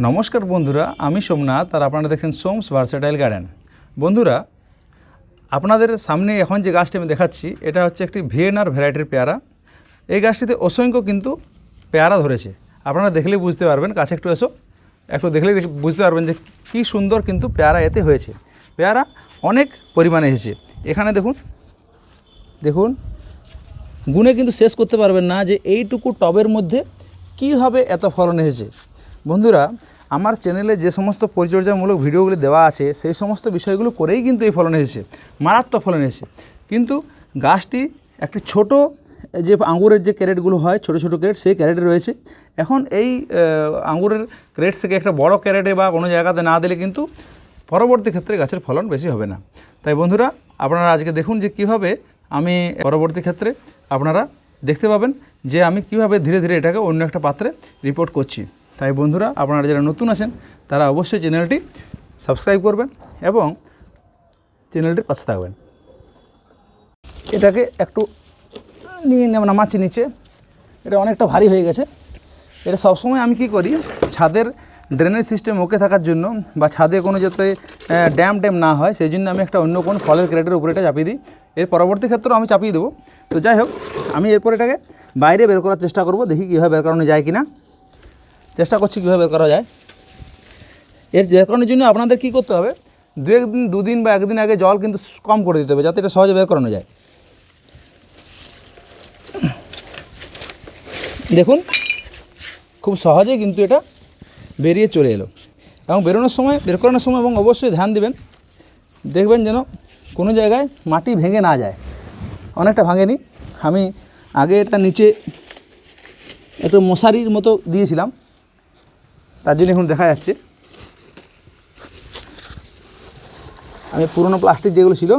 নমস্কার বন্ধুরা, আমি সোমনাথ আর আপনারা দেখছেন সোমস ভার্সেটাইল গার্ডেন বন্ধুরা, আপনাদের সামনে এখন যে গাছটি আমি দেখাচ্ছি, এটা হচ্ছে একটি ভিয়েনার ভ্যারাইটির পেয়ারা। এই গাছটিতে অসংখ্য কিন্তু পেয়ারা ধরেছে। আপনারা দেখলেই বুঝতে পারবেন, কাছে একটু এসো। একটু দেখলেই দেখ- বুঝতে পারবেন যে কী সুন্দর কিন্তু পেয়ারা এতে হয়েছে। পেয়ারা অনেক পরিমাণে এসেছে। এখানে দেখুন দেখুন, গুণে কিন্তু শেষ করতে পারবেন না যে এইটুকু টবের মধ্যে কীভাবে এত ফলন এসেছে। বন্ধুরা আমার চ্যানেলে যে সমস্ত পরিচর্যামূলক ভিডিওগুলি দেওয়া আছে সেই সমস্ত বিষয়গুলো করেই কিন্তু এই ফলন এসেছে মারাত্মক ফলন এসেছে। কিন্তু গাছটি একটি ছোট যে আঙ্গুরের যে ক্যারেটগুলো হয় ছোট ছোট ক্যারেট সেই ক্যারেটে রয়েছে। এখন এই আহ, আঙ্গুরের ক্যারেট থেকে একটা বড় ক্যারেটে বা কোনো জায়গাতে না দিলে কিন্তু পরবর্তী ক্ষেত্রে গাছের ফলন বেশি হবে না। তাই বন্ধুরা আপনারা আজকে দেখুন যে কীভাবে আমি পরবর্তী ক্ষেত্রে আপনারা দেখতে পাবেন যে আমি কীভাবে ধীরে ধীরে এটাকে অন্য একটা পাত্রে রিপোর্ট করছি। তাই বন্ধুরা, আপনারা যারা নতুন আছেন, তারা অবশ্যই চ্যানেলটি সাবস্ক্রাইব করবেন এবং চ্যানেলটির পাশে থাকবেন। এটাকে একটু নিয়ে নামাচ্ছি নিচে। এটা অনেকটা ভারী হয়ে গেছে। এটা সবসময় আমি কি করি, ছাদের ড্রেনেজ সিস্টেম ওকে থাকার জন্য বা ছাদে কোনো যাতে ড্যাম ট্যাম না হয়, সেই জন্য আমি একটা অন্য কোনো ফলের ক্রেটের উপরে এটা চাপিয়ে দিই। এর পরবর্তী ক্ষেত্রেও আমি চাপিয়ে দেবো। তো যাই হোক, আমি এরপর এটাকে বাইরে বের করার চেষ্টা করব, দেখি কীভাবে বের করানো যায় কি না চেষ্টা করছি কীভাবে করা যায়। এর বের করানোর জন্য আপনাদের কী করতে হবে, দু একদিন, দুদিন বা একদিন আগে জল কিন্তু কম করে দিতে হবে, যাতে এটা সহজে বের করানো যায়। দেখুন, খুব সহজেই কিন্তু এটা বেরিয়ে চলে এলো। এবং বেরোনোর সময়, বের করানোর সময় এবং অবশ্যই ধ্যান দিবেন, দেখবেন যেন কোনো জায়গায় মাটি ভেঙে না যায়। অনেকটা ভাঙেনি। আমি আগে এটা নিচে একটু মশারির মতো দিয়েছিলাম তার জন্য এখন দেখা যাচ্ছে। আমি পুরনো প্লাস্টিক যেগুলো ছিল,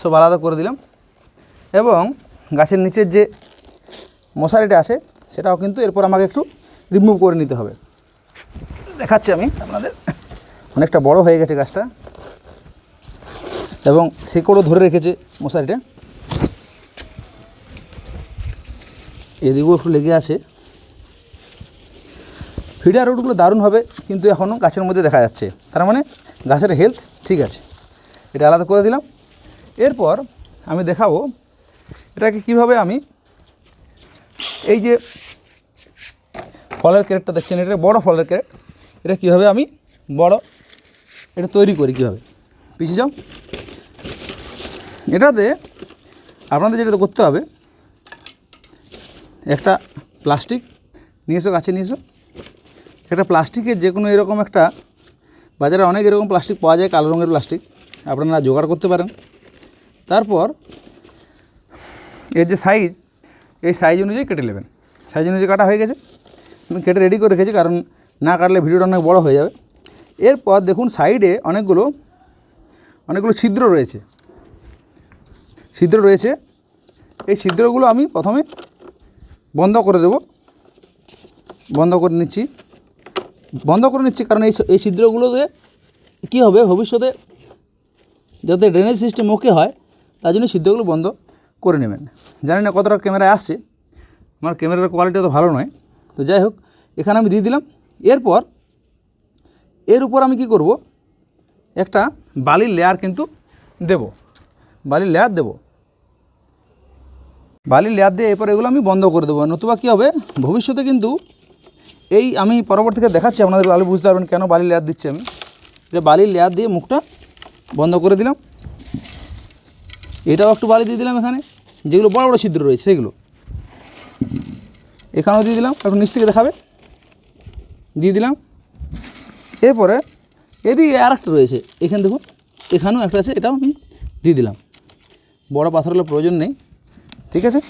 সব আলাদা করে দিলাম। এবং গাছের নিচের যে মশারিটা আছে, সেটাও কিন্তু এরপর আমাকে একটু রিমুভ করে নিতে হবে। দেখাচ্ছি আমি আপনাদের। অনেকটা বড় হয়ে গেছে গাছটা। এবং শেকড়ও ধরে রেখেছে মশারিটা। এদিকেও একটু লেগে আছে। ফিডার রুটগুলো দারুণ হবে, কিন্তু এখনও গাছের মধ্যে দেখা যাচ্ছে। তার মানে গাছের হেলথ ঠিক আছে। এটা আলাদা করে দিলাম। এরপর আমি দেখাবো এটাকে কীভাবে আমি এই যে ফলের ক্যারেটটা দেখছেন, এটা বড় ফলের ক্যারেট। এটা কীভাবে আমি বড়, এটা তৈরি করি কীভাবে? পিছিয়ে যাও। এটাতে আপনাদের যেটা করতে হবে, একটা প্লাস্টিক নিয়ে এসো, গাছে নিয়ে এসো। একটা প্লাস্টিকের যে কোনো এরকম একটা, বাজারে অনেক এরকম প্লাস্টিক পাওয়া যায়, কালো রঙের প্লাস্টিক। আপনারা জোগাড় করতে পারেন। তারপর, এর যে সাইজ এই সাইজ অনুযায়ী কেটে নেবেন। সাইজ অনুযায়ী কাটা হয়ে গেছে। আমি কেটে রেডি করে রেখেছি, কারণ না কাটলে ভিডিওটা অনেক বড় হয়ে যাবে। এরপর দেখুন সাইডে অনেকগুলো অনেকগুলো ছিদ্র রয়েছে। ছিদ্র রয়েছে। এই ছিদ্রগুলো আমি প্রথমে বন্ধ করে দেব। বন্ধ করে নিচ্ছি। বন্ধ করে নিচ্ছি। কারণ এই এই ছিদ্রগুলোতে কী হবে ভবিষ্যতে? যাতে ড্রেনেজ সিস্টেম ওকে হয়, তার জন্য ছিদ্রগুলো বন্ধ করে নেবেন। জানি না কতটা ক্যামেরায় আসছে। আমার ক্যামেরার কোয়ালিটি অত ভালো নয়। তো যাই হোক, এখানে আমি দিয়ে দিলাম। এরপর, এর উপর আমি কি করব? একটা বালির লেয়ার কিন্তু দেব। বালির লেয়ার দেব। বালির লেয়ার দিয়ে এরপর এগুলো আমি বন্ধ করে দেবো। নতুবা কী হবে? ভবিষ্যতে কিন্তু এই আমি পরবর্তীতে দেখাচ্ছি, আপনাদের ভালো বুঝতে পারবেন কেন বালির লেয়ার দিচ্ছি আমি। এটা বালির লেয়ার দিয়ে মুখটা বন্ধ করে দিলাম। এটাও একটু বালি দিয়ে দিলাম এখানে, যেগুলো বড় বড় ছিদ্র রয়েছে সেগুলো। এখানেও দিয়ে দিলাম, একটু নিচ থেকে দেখাবে। দিয়ে দিলাম। এরপরে এদিকে আর একটা রয়েছে, এখানে দেখুন, এখানেও একটা আছে, এটাও আমি দিয়ে দিলাম। বড় পাথরের প্রয়োজন নেই, ঠিক আছে?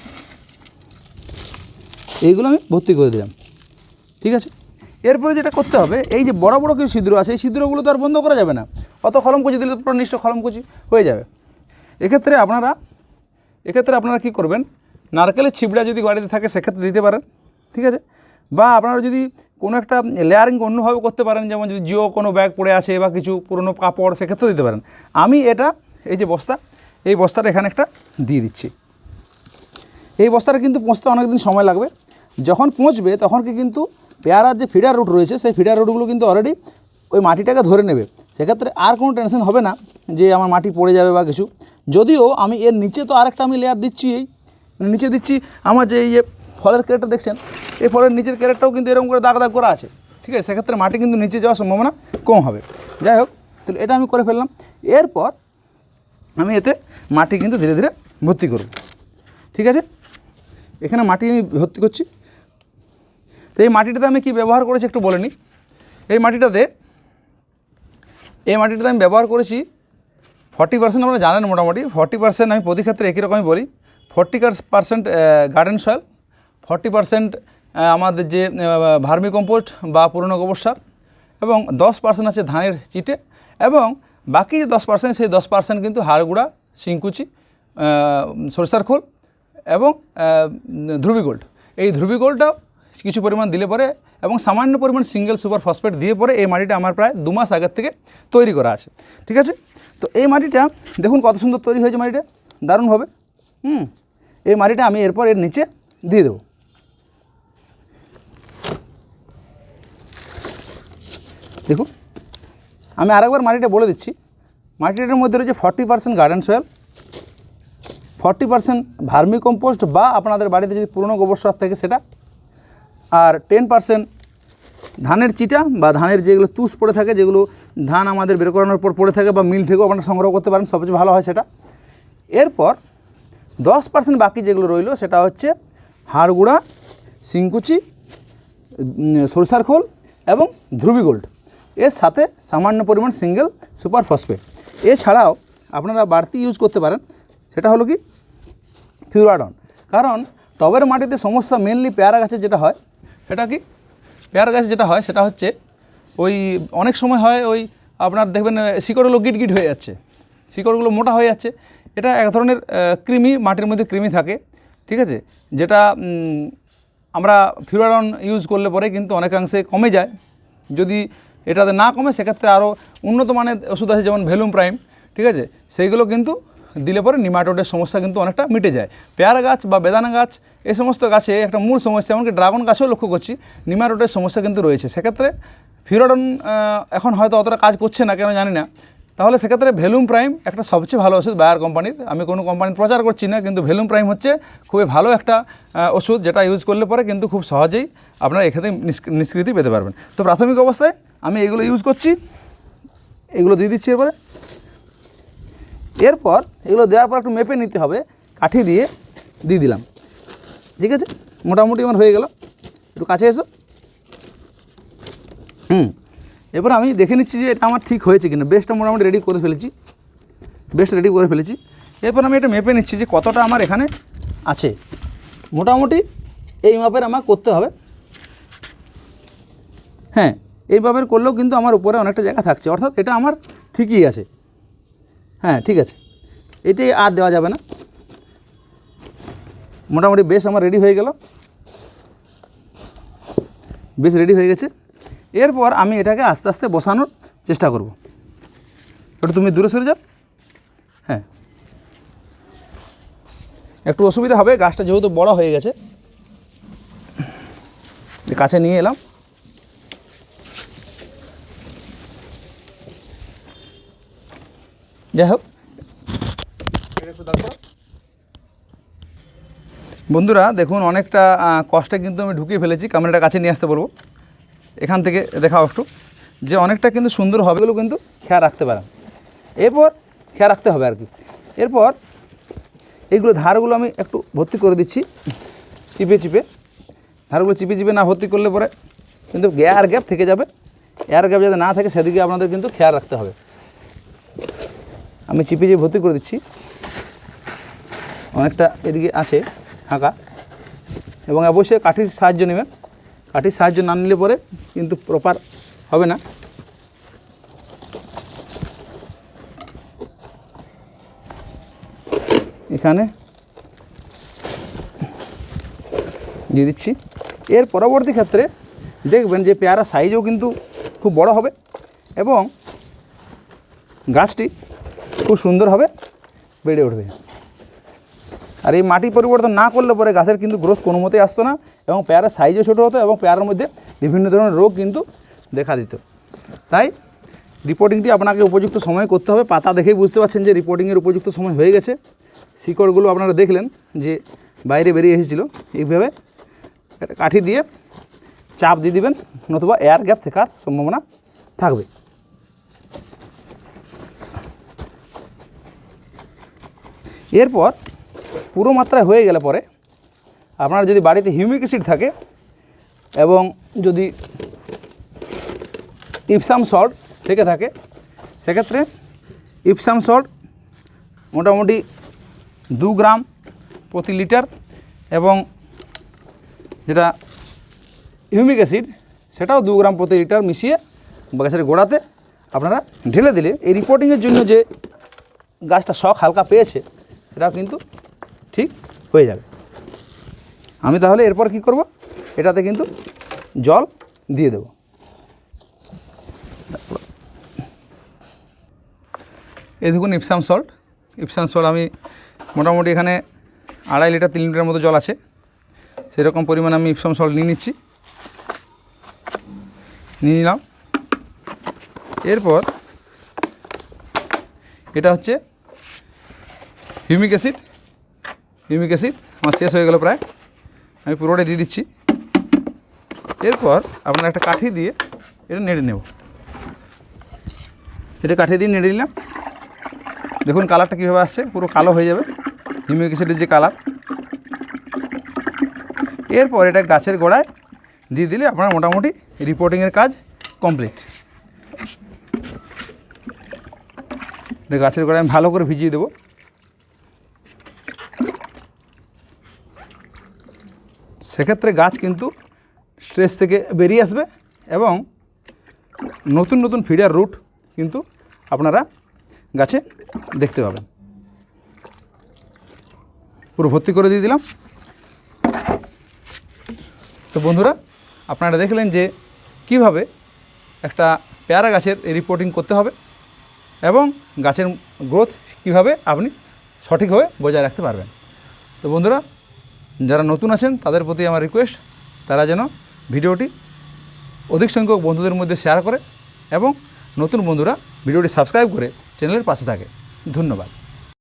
এইগুলো আমি ভর্তি করে দিলাম। ঠিক আছে? এরপরে যেটা করতে হবে, এই যে বড় বড় কিছু ছিদ্র আছে, এই ছিদ্রগুলো তো আর বন্ধ করা যাবে না। অত খলমকুচি দিলে তো নিশ্চয় খলমকুচি হয়ে যাবে। এক্ষেত্রে আপনারা এক্ষেত্রে আপনারা কী করবেন? নারকেলের ছিবড়া যদি বাড়িতে থাকে, সেক্ষেত্রে দিতে পারেন, ঠিক আছে? বা আপনারা যদি কোনো একটা লেয়ারিং অন্যভাবে করতে পারেন, যেমন যদি জিও কোনো ব্যাগ পড়ে আছে বা কিছু পুরনো কাপড়, সেক্ষেত্রে দিতে পারেন। আমি এটা, এই যে বস্তা, এই বস্তাটা এখানে একটা দিয়ে দিচ্ছি। এই বস্তাটা কিন্তু পৌঁছতে অনেক দিন সময় লাগবে। যখন পৌঁছবে, তখন কি কিন্তু পেয়ারার যে ফিডার রুট রয়েছে, সেই ফিডার রুটগুলো কিন্তু অলরেডি ওই মাটিটাকে ধরে নেবে। সেক্ষেত্রে আর কোনো টেনশন হবে না যে আমার মাটি পড়ে যাবে বা কিছু। যদিও আমি এর নিচে তো আরেকটা আমি লেয়ার দিচ্ছি এই মানে নিচে দিচ্ছি আমার যে ইয়ে ফলের ক্যারেটটা দেখছেন, এই ফলের নিচের ক্যারেটটাও কিন্তু এরকম করে দাগ দাগ করা আছে। ঠিক আছে, সেক্ষেত্রে মাটি কিন্তু নিচে যাওয়ার সম্ভাবনা কম হবে। যাই হোক, তাহলে এটা আমি করে ফেললাম। এরপর আমি এতে মাটি কিন্তু ধীরে ধীরে ভর্তি করব। ঠিক আছে? এখানে মাটি আমি ভর্তি করছি। তো এই মাটিটাতে আমি কি ব্যবহার করেছি একটু বলে নিই এই মাটিটাতে এই মাটিটাতে আমি ব্যবহার করেছি ফর্টি পার্সেন্ট আপনারা জানেন মোটামুটি। ফর্টি পার্সেন্ট আমি প্রতি ক্ষেত্রে একই রকমই বলি। Forty percent garden soil forty percent আমাদের যে ভার্মি কম্পোস্ট বা পুরনো গোবর সার, এবং দশ পার্সেন্ট আছে ধানের চিটে, এবং বাকি যে দশ পার্সেন্ট সেই দশ পার্সেন্ট কিন্তু হাড়গুড়া, শিংকুচি সরষার খোল, এবং ধ্রুবি গোল্ড। এই ধ্রুবি গোল্ডটাও কিছু পরিমাণ দিলে পরে এবং সামান্য পরিমাণ সিঙ্গেল সুপার ফসফেট দিয়ে পরে এই মাটিটা আমার প্রায় দু মাস আগের থেকে তৈরি করা আছে। ঠিক আছে? তো এই মাটিটা, দেখুন কত সুন্দর তৈরি হয়েছে মাটিটা। দারুণ হবে। হুম? এই মাটিটা আমি এরপর এর নিচে দিয়ে দেবো। দেখুন, আমি আরেকবার মাটিটা বলে দিচ্ছি। মাটিটার মধ্যে রয়েছে forty percent garden soil forty percent vermicompost বা আপনাদের বাড়িতে যদি পুরনো গোবর সার থাকে সেটা আর টেন পার্সেন্ট ধানের চিটা বা ধানের যেগুলো তুষ পড়ে থাকে যেগুলো ধান আমাদের বের করানোর পর পড়ে থাকে বা মিল থেকেও আপনারা সংগ্রহ করতে পারেন সবচেয়ে ভালো হয় সেটা। এরপর দশ পার্সেন্ট বাকি যেগুলো রইল সেটা হচ্ছে হাড়গুড়া শিংকুচি উম, সরিষার খোল এবং ধ্রুবি গোল্ড এর সাথে সামান্য পরিমাণ সিঙ্গেল সুপার ফসফেট। এছাড়াও আপনারা বাড়তি ইউজ করতে পারেন সেটা হলো কি? ফিউরাডন। কারণ টবের মাটিতে সমস্যা মেনলি পেয়ারা গাছের যেটা হয় সেটা কি? পেয়ারা গাছ যেটা হয়, সেটা হচ্ছে ওই অনেক সময় হয় ওই আপনার দেখবেন শিকড়গুলো গিট গিট হয়ে যাচ্ছে। শিকড়গুলো মোটা হয়ে যাচ্ছে। এটা এক ধরনের কৃমি, মাটির মধ্যে কৃমি থাকে, ঠিক আছে? যেটা আমরা ফিউরাডন ইউজ করলে পরে কিন্তু অনেকাংশে কমে যায়। যদি এটাতে না কমে, সেক্ষেত্রে আরও উন্নত মানের ওষুধ আছে, যেমন ভেলুম প্রাইম, ঠিক আছে? সেইগুলো কিন্তু দিলে পরে নিমাটোডের সমস্যা কিন্তু অনেকটা মিটে যায়। পেয়ারা গাছ বা বেদানা গাছ এই সমস্ত গাছে একটা মূল সমস্যা, এমনকি ড্রাগন গাছেও লক্ষ্য করছি, নিমাটোডের সমস্যা কিন্তু রয়েছে। সেক্ষেত্রে ফিরোডন এখন হয়তো অতটা কাজ করছে না, কেন জানি না। তাহলে সেক্ষেত্রে ভেলুম প্রাইম একটা সবচেয়ে ভালো ওষুধ বায়ার কোম্পানির। আমি কোনো কোম্পানির প্রচার করছি না, কিন্তু ভেলুম প্রাইম হচ্ছে খুবই ভালো একটা ওষুধ যেটা ইউজ করলে পরে কিন্তু খুব সহজেই আপনারা নিষ্ক- নিষ্কৃতি পেতে পারবেন। তো প্রাথমিক অবস্থায় আমি এগুলো ইউজ করছি। এগুলো দিয়ে দিচ্ছি এবারে। এরপর এগুলো দেওয়ার পর একটু মেপে নিতে হবে, কাঠি দিয়ে দিয়ে দিলাম। ঠিক আছে? মোটামুটি আমার হয়ে গেল। একটু কাছে এসো। হুম। এবার আমি দেখে নিচ্ছি যে এটা আমার ঠিক হয়েছে কিনা। বেস্টটা মোটামুটি রেডি করে ফেলেছি। বেস্ট রেডি করে ফেলেছি। এরপর আমি এটা মেপে নিচ্ছি যে কতটা আমার এখানে আছে। মোটামুটি এই মাপের আমার করতে হবে। হ্যাঁ এই মাপের করলেও কিন্তু আমার উপরে অনেকটা জায়গা থাকছে। অর্থাৎ এটা আমার ঠিকই আছে। হ্যাঁ ঠিক আছে। এটাই আর দেওয়া যাবে না। মোটামুটি বেশ আমার রেডি হয়ে গেল। বেশ রেডি হয়ে গেছে। এরপর আমি এটাকে আস্তে আস্তে বসানোর চেষ্টা করব। একটু তুমি দূরে সরে যাও। হ্যাঁ। একটু অসুবিধা হবে, গাছটা যেহেতু বড় হয়ে গেছে। কাছে নিয়ে এলাম। যাই হোক। বন্ধুরা, দেখুন, অনেকটা কষ্টে কিন্তু আমি ঢুকিয়ে ফেলেছি। ক্যামেরাটা কাছে নিয়ে আসতে বলব। এখান থেকে দেখাও একটু। যে অনেকটা কিন্তু সুন্দর হবে এগুলো কিন্তু খেয়াল রাখতে পারেন। এরপর খেয়াল রাখতে হবে আর কি। এরপর এইগুলো ধারগুলো আমি একটু ভর্তি করে দিচ্ছি। চিপে চিপে। ধারগুলো চিপে চিপে না ভর্তি করলে পরে কিন্তু এয়ার গ্যাপ থেকে যাবে। এয়ার গ্যাপ যাতে না থাকে, সেদিকে আপনাদের কিন্তু খেয়াল রাখতে হবে। আমি চিপে চিপে ভর্তি করে দিচ্ছি। অনেকটা এদিকে আছে ফাঁকা এবং অবশ্যই কাঠির সাহায্য নেবেন। কাঠির সাহায্য না নিলে পরে কিন্তু প্রপার হবে না। এখানে দিয়ে দিচ্ছি। এর পরবর্তী ক্ষেত্রে দেখবেন যে পেয়ারা সাইজও কিন্তু খুব বড় হবে। এবং গাছটি খুব সুন্দরভাবে বেড়ে উঠবে। আর এই মাটি পরিবর্তন না করলে পরে গাছের কিন্তু গ্রোথ কোনো মতেই আসতো না এবং পেয়ারার সাইজও ছোটো হতো এবং পেয়ারার মধ্যে বিভিন্ন ধরনের রোগ কিন্তু দেখা দিত। তাই রিপোর্টিংটি আপনাকে উপযুক্ত সময় করতে হবে। পাতা দেখেই বুঝতে পারছেন যে রিপোর্টিংয়ের উপযুক্ত সময় হয়ে গেছে। শিকড়গুলো আপনারা দেখলেন যে বাইরে বেরিয়ে এসেছিল। এইভাবে কাঠি দিয়ে চাপ দিয়ে দিবেন, নতুবা এয়ার গ্যাপ থাকার সম্ভাবনা থাকবে। এরপর পুরো মাত্রায় হয়ে গেলে পরে আপনার যদি বাড়িতে হিউমিক অ্যাসিড থাকে এবং যদি ইপসাম সল্ট থেকে থাকে, সেক্ষেত্রে ইপসাম সল্ট মোটামুটি দু গ্রাম প্রতি লিটার এবং যেটা হিউমিক অ্যাসিড, সেটাও দু গ্রাম প্রতি লিটার মিশিয়ে গাছের গোড়াতে আপনারা ঢেলে দিলে এই রিপোর্টিংয়ের জন্য যে গাছটা শখ হালকা পেয়েছে সেটাও কিন্তু ঠিক হয়ে যাবে। আমি তাহলে এরপর কি করব? এটাতে কিন্তু জল দিয়ে দেব। এই দেখুন ইপসাম সল্ট ইপসাম সল্ট আমি মোটামুটি এখানে আড়াই লিটার, তিন লিটার মতো জল আছে। সেরকম পরিমাণে আমি ইপসাম সল্ট নিয়ে নিচ্ছি। নিয়ে নিলাম। এরপর এটা হচ্ছে হিউমিক অ্যাসিড হিউমিক অ্যাসিড আমার শেষ হয়ে গেল প্রায়। আমি পুরোটাই দিয়ে দিচ্ছি। এরপর আপনার একটা কাঠি দিয়ে এটা নেড়ে নেব। এটা কাঠি দিয়ে নেড়ে নিলাম। দেখুন কালারটা কীভাবে আসছে, পুরো কালো হয়ে যাবে, হিউমিক অ্যাসিডের যে কালার। এরপর এটা গাছের গোড়ায় দিয়ে দিলে আপনার মোটামুটি রিপোর্টিংয়ের কাজ কমপ্লিট গাছের গোড়ায় আমি ভালো করে ভিজিয়ে দেবো। সেক্ষেত্রে গাছ কিন্তু স্ট্রেস থেকে বেরিয়ে আসবে এবং নতুন নতুন ফিডার রুট কিন্তু আপনারা গাছে দেখতে পাবেন। পুরো ভর্তি করে দিয়ে দিলাম। তো বন্ধুরা, আপনারা দেখলেন যে কীভাবে একটা পেয়ারা গাছের রিপোর্টিং করতে হবে এবং গাছের গ্রোথ কীভাবে আপনি সঠিকভাবে বজায় রাখতে পারবেন। তো বন্ধুরা যারা নতুন আছেন, তাদের প্রতি আমার রিকোয়েস্ট তারা যেন ভিডিওটি অধিক সংখ্যক বন্ধুদের মধ্যে শেয়ার করে এবং নতুন বন্ধুরা ভিডিওটি সাবস্ক্রাইব করে চ্যানেলের পাশে থাকে। ধন্যবাদ।